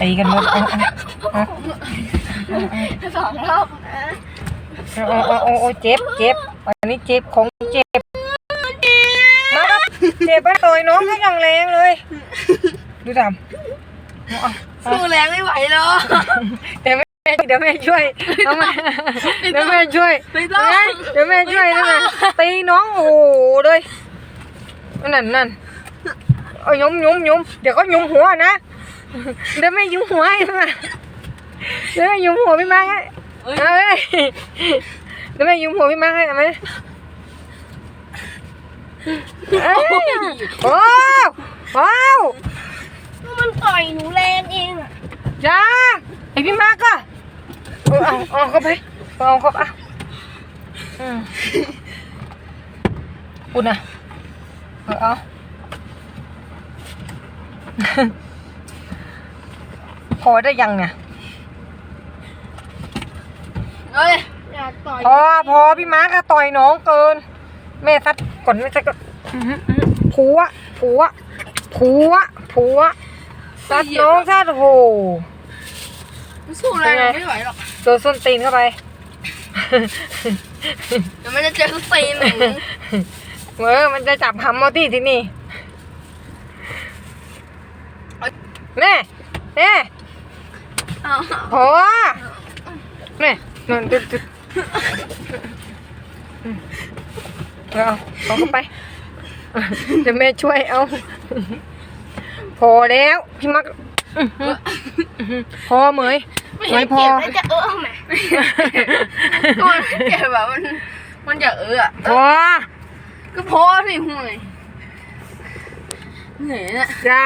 ตีกันหมดเอาเอาสองรอบนะเอาเอาเอาเอาเจ็บเจ็บอันนี้เจ็บของเจ็บมาครับเจ็บไปต่อยน้องก็ยังแรงเลย ดูดำเอาเอาสู้แรงไม่ไหวหรอกเดี๋ยวแม่เดี๋ยวแม่ช่วยเอามาเดี๋ยวแม่ช่วยไม่ต้อง เดี๋ยวแม่ช่วยนะตีน้องโอ้โหเลยนั่นนั่นเอายุ้มยุ้มยุ้มเดี๋ยวก็ยุ้มหัวนะ เดี๋ยวแม่ยุ้มหัวให้มาเดี๋ยวแม่ยุ้มหัวพี่มาให้เอาเลยเดี๋ยวแม่ยุ้มหัวพี่มาให้เอาไหมเอ้ยโอ้ว้าวมันต่อยหนูแรงเองอะจ้าไอพี่มาร์กอะเออเอาเอาเข้าไปเอาเข้าไปอะอืมปุ่นอะเออเอา พอได้ยังเนี่ยเอ้ยอยากต่อยพอพอพี่มาร์กอะต่อยน้องเกิน แม่ซัดก่อนแม่ซัดก่อนอื้อหืออื้อหือผัวผัวผัวผัวซัดน้องซัดโอ้โหสู้แรงไม่ไหวหรอกโดนส้นตีนเข้าไป เดี๋ยวมันจะเจอทุกตีนหนูเออมันจะจับหำมอตี้ที่นี่แน่แน่เอา พอแน่นั่นจุดจุดอืมเอาเอาเข้าไปเดี๋ยวแม่ช่วยเอา พอแล้วพี่มักอื้อหืออื้อหือพอเหมยไม่ไม่เห็นพอเจ็บแล้วจะเออไหมก็มันไม่เจ็บแบบมันมันจะเอออะพอก็พอสิห่วยเหนื่อยเนี่ยจ้า